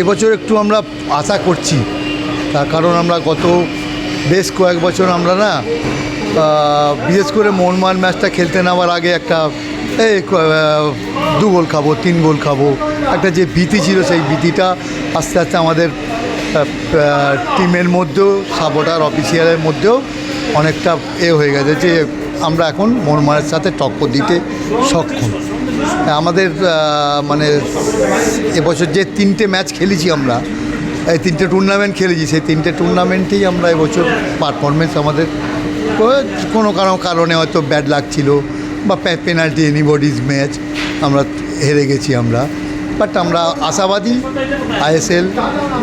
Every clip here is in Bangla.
এবছর একটু আমরা আশা করছি। তার কারণ আমরা গত বেশ কয়েক বছর আমরা না বিশেষ করে মোহনমান ম্যাচটা খেলতে নেওয়ার আগে একটা, এই দু গোল খাব, তিন গোল খাব, একটা যে ভীতি ছিল সেই ভীতিটা আস্তে আস্তে আমাদের টিমের মধ্যেও সাপোর্টার অফিসিয়ালের মধ্যেও অনেকটা এ হয়ে গেছে যে আমরা এখন মোহনমানের সাথে টক্কর দিতে সক্ষম। আমাদের মানে এবছর যে তিনটে ম্যাচ খেলেছি আমরা, এই তিনটে টুর্নামেন্ট খেলেছি, সেই তিনটে টুর্নামেন্টেই আমরা এবছর পারফরমেন্স আমাদের, কোনো কারও কারণে হয়তো ব্যাড লাগছিল বা পেনাল্টি এনিবডিজ ম্যাচ আমরা হেরে গেছি আমরা। বাট আমরা আশাবাদী, আইএসএল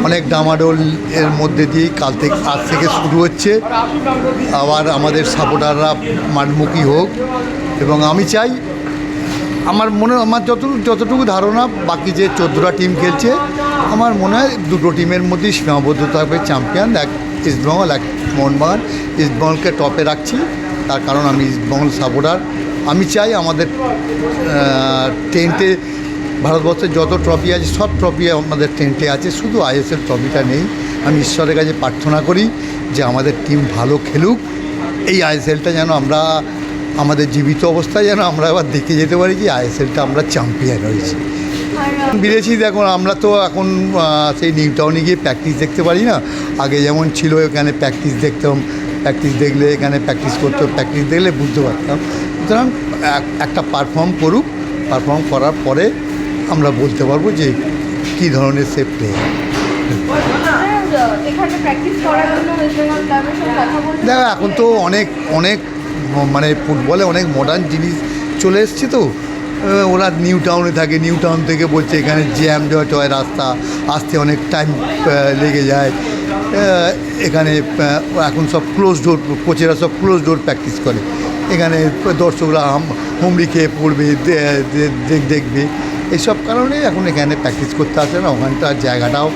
অনেক ডামাডোল এর মধ্যে দিয়েই কাল থেকে, আজ থেকে শুরু হচ্ছে। আবার আমাদের সাপোর্টাররা মাঠমুখী হোক, এবং আমি চাই আমার মনে আমার যতটুকু যতটুকু ধারণা, বাকি যে চোদ্দোটা টিম খেলছে, আমার মনে হয় দুটো টিমের মধ্যেই সীমাবদ্ধ থাকবে চ্যাম্পিয়ন এক ইস্টবেঙ্গল এক মোহনবাগান ইস্টবেঙ্গলকে টপে রাখছি, তার কারণ আমি ইস্টবেঙ্গল সাপোর্টার আমি চাই আমাদের টেন্টে ভারতবর্ষের যত ট্রফি আছে, সব ট্রফি আমাদের টেন্টে আছে, শুধু আইএসএল ট্রফিটা নেই। আমি ঈশ্বরের কাছে প্রার্থনা করি যে আমাদের টিম ভালো খেলুক। এই আইএসএলটা যেন আমরা আমাদের জীবিত অবস্থায় যেন আমরা আবার দেখে যেতে পারি যে আইএসএলটা আমরা চ্যাম্পিয়ন হয়েছি। বিদেশি দেখুন আমরা তো এখন সেই নিউ টাউনে গিয়ে প্র্যাকটিস দেখতে পারি না। আগে যেমন ছিল এখানে প্র্যাকটিস দেখতাম প্র্যাকটিস দেখলে এখানে প্র্যাকটিস করতো প্র্যাকটিস দেখলে বুঝতে পারতাম। সুতরাং একটা পারফর্ম করুক পারফর্ম করার পরে আমরা বলতে পারব যে কী ধরনের সে প্লেয়ার দেখো এখন তো অনেক অনেক মানে ফুটবলে অনেক মডার্ন জিনিস চলে এসছে তো। ওরা নিউ টাউনে থাকে নিউ টাউন থেকে বলছে এখানে জ্যাম জট হয় রাস্তা, আসতে অনেক টাইম লেগে যায়। এখানে এখন সব ক্লোজ ডোর কোচেরা সব ক্লোজ ডোর প্র্যাকটিস করে। এখানে দর্শকরা হাম- হুমড়ি খেয়ে পড়বে দেখবে। এইসব কারণে এখন এখানে প্র্যাকটিস করতে আসে না। ওখানটার জায়গাটাও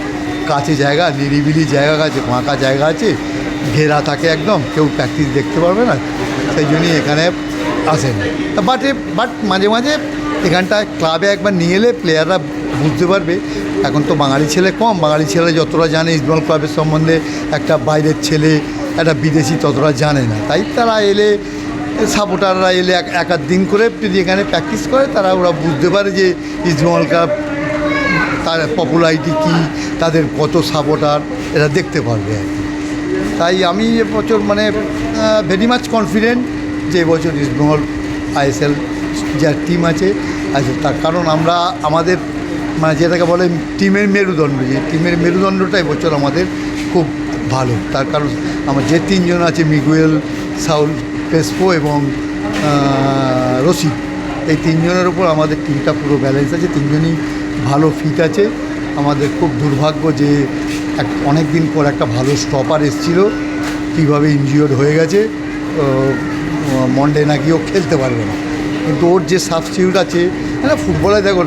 কাছে জায়গা, নিরিবিলি জায়গা আছে, ফাঁকা জায়গা আছে। ঘেরা থাকে একদম, কেউ প্র্যাকটিস দেখতে পারবে না। সেই জন্যই এখানে আসেন। বাট বাট মাঝে মাঝে এখানটায় ক্লাবে একবার নিয়ে এলে প্লেয়াররা বুঝতে পারবে। এখন তো বাঙালি ছেলে কম। বাঙালি ছেলে যতটা জানে ইস্টবেঙ্গল ক্লাবের সম্বন্ধে, একটা বাইরের ছেলে, একটা বিদেশি ততটা জানে না। তাই তারা এলে সাপোর্টাররা এলে এক এক আধ দিন করে যদি এখানে প্র্যাকটিস করে, তারা ওরা বুঝতে পারে যে ইস্টবেঙ্গল ক্লাব তার পপুলারিটি কী, তাদের কত সাপোর্টার এরা দেখতে পারবে আর তাই আমি এবছর মানে ভেরি মাচ কনফিডেন্ট যে এবছর ইস্টবেঙ্গল আইএসএল যার টিম আছে আছে তার কারণ আমরা আমাদের মানে যেটাকে বলে টিমের মেরুদণ্ড, যে টিমের মেরুদণ্ডটা এবছর আমাদের খুব ভালো। তার কারণ আমার যে তিনজন আছে, মিগুয়েল, সাউল পেসপো এবং রশিদ এই তিনজনের ওপর আমাদের টিমটা পুরো ব্যালেন্স আছে, তিনজনই ভালো ফিট আছে। আমাদের খুব দুর্ভাগ্য যে এক অনেক দিন পর একটা ভালো স্টপার এসেছিল, কীভাবে ইনজিওর্ড হয়ে গেছে মন্ডে নাকি ও খেলতে পারবে না। কিন্তু ওর যে সাবস্টিউট আছে মানে ফুটবলে দেখো,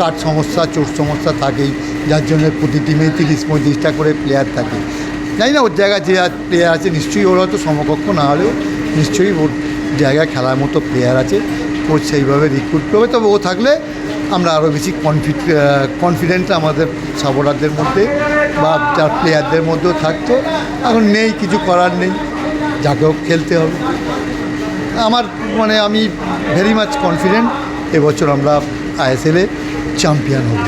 কাঠ সমস্যা, চোট সমস্যা থাকেই, যার জন্য প্রতি টিমে তিরিশ, পঁয়ত্রিশটা করে প্লেয়ার থাকে। জানি না ওর জায়গায় যে প্লেয়ার আছে, নিশ্চয়ই ওর হয়তো সমকক্ষ না হলেও নিশ্চয়ই ওর জায়গায় খেলার মতো প্লেয়ার আছে কোচ সেইভাবে রিক্রুট করবে। তবে ও থাকলে আমরা আরও বেশি কনফিড কনফিডেন্ট আমাদের সাপোর্টারদের মধ্যে বা যার প্লেয়ারদের মধ্যেও থাকতো। এখন নেই, কিছু করার নেই। যাকেও খেলতে হবে। আমার মানে আমি ভেরি মাচ কনফিডেন্ট এবছর আমরা আইএসএলে চ্যাম্পিয়ন হব।